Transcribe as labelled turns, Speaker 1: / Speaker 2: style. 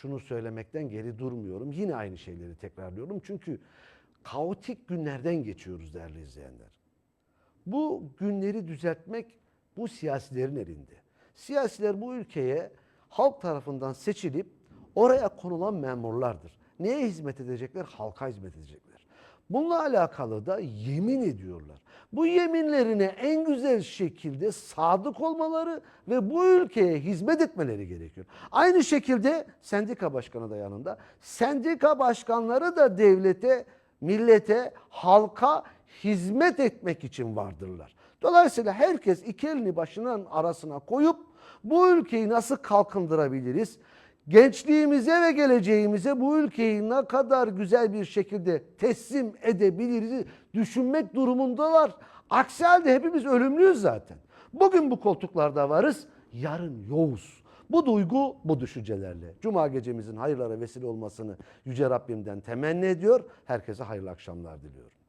Speaker 1: şunu söylemekten geri durmuyorum. Yine aynı şeyleri tekrarlıyorum. Çünkü kaotik günlerden geçiyoruz değerli izleyenler. Bu günleri düzeltmek bu siyasilerin elinde. Siyasiler bu ülkeye halk tarafından seçilip oraya konulan memurlardır. Neye hizmet edecekler? Halka hizmet edecekler. Bununla alakalı da yemin ediyorlar. Bu yeminlerine en güzel şekilde sadık olmaları ve bu ülkeye hizmet etmeleri gerekiyor. Aynı şekilde sendika başkanı da yanında. Sendika başkanları da devlete, millete, halka hizmet etmek için vardırlar. Dolayısıyla herkes iki elini başının arasına koyup bu ülkeyi nasıl kalkındırabiliriz? Gençliğimize ve geleceğimize bu ülkeyi ne kadar güzel bir şekilde teslim edebiliriz düşünmek durumundalar. Aksi halde hepimiz ölümlüyüz zaten. Bugün bu koltuklarda varız, yarın yoğuz. Bu duygu bu düşüncelerle. Cuma gecemizin hayırlara vesile olmasını Yüce Rabbimden temenni ediyor. Herkese hayırlı akşamlar diliyorum.